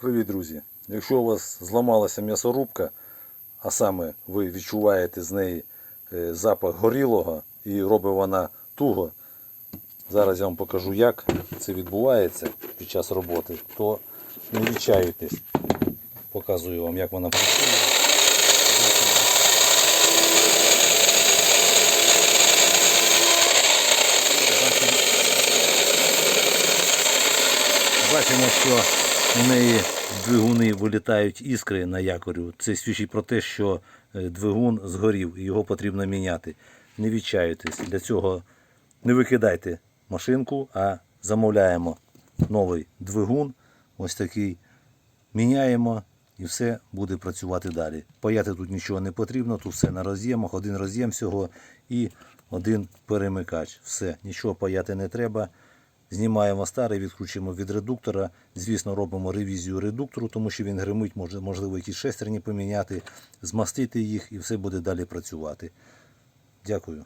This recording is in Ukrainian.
Привіт, друзі! Якщо у вас зламалася м'ясорубка, а саме ви відчуваєте з неї е, запах горілого і робить вона туго, зараз я вам покажу, як це відбувається під час роботи, то не відчаюйтесь. Показую вам, як вона працює. Бачимо, що у неї двигуни вилітають іскри на якорю. Це свідчить про те, що е, двигун згорів і його потрібно міняти. Не відчаюйтесь. Для цього не викидайте машинку, а замовляємо новий двигун. Ось такий. Міняємо і все буде працювати далі. Паяти тут нічого не потрібно, тут все на роз'ємах, один роз'єм всього і один перемикач. Все, нічого паяти не треба. Знімаємо старий, відкручуємо від редуктора. Звісно, робимо ревізію редуктору, тому що він гримить, можливо, якісь шестерні поміняти, змастити їх і все буде далі працювати. Дякую.